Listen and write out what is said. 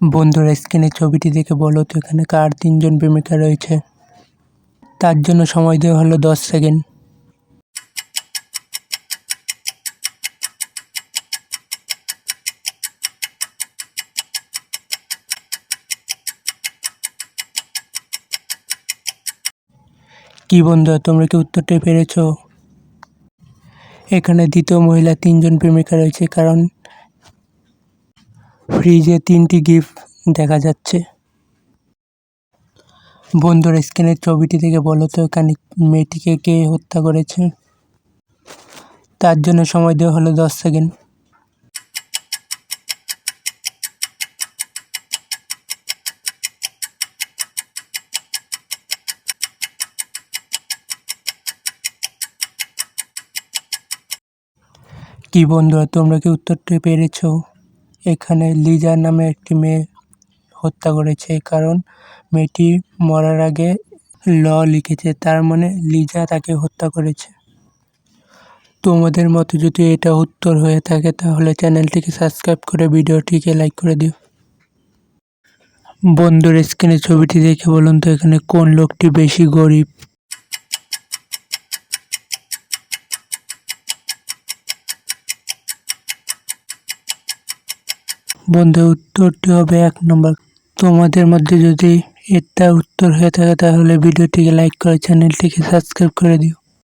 বন্ধুরা, স্ক্রিনে ছবিটি দেখে বলো তো এখানে কার তিনজন প্রেমিকা রয়েছে। তার জন্য সময় দেওয়া হলো দশ সেকেন্ড। কি বন্ধুরা, তোমরা কি উত্তরটা পেরেছ? এখানে দ্বিতীয় মহিলা তিনজন প্রেমিকা রয়েছে, কারণ ফ্রিজে তিনটি গিফট দেখা যাচ্ছে। বন্ধুরা স্ক্রিনের ছবিটি থেকে বলো তো, এখানে মেয়েটিকে কে হত্যা করেছে? তার জন্য সময় দেওয়া হলো দশ সেকেন্ড। কি বন্ধুরা, তোমরা কি উত্তরটি পেরেছ? এখানে লিজা নামে একটি মেয়ে হত্যা করেছে কারণ মেয়েটি মরার আগে ল লিখেছে, তার মানে লিজা তাকে হত্যা করেছে। তোমাদের মতো যদি এটা উত্তর হয়ে থাকে, তাহলে চ্যানেলটিকে সাবস্ক্রাইব করে ভিডিওটিকে লাইক করে দিও। বন্ধুর স্ক্রিনে ছবিটি দেখে বলুন তো, এখানে কোন লোকটি বেশি গরিব? বন্ধু, উত্তরটি হবে এক নম্বর। তোমাদের মধ্যে যদি এটা উত্তর হয়ে থাকে, তাহলে ভিডিওটিকে লাইক করে চ্যানেলটিকে সাবস্ক্রাইব করে দিও।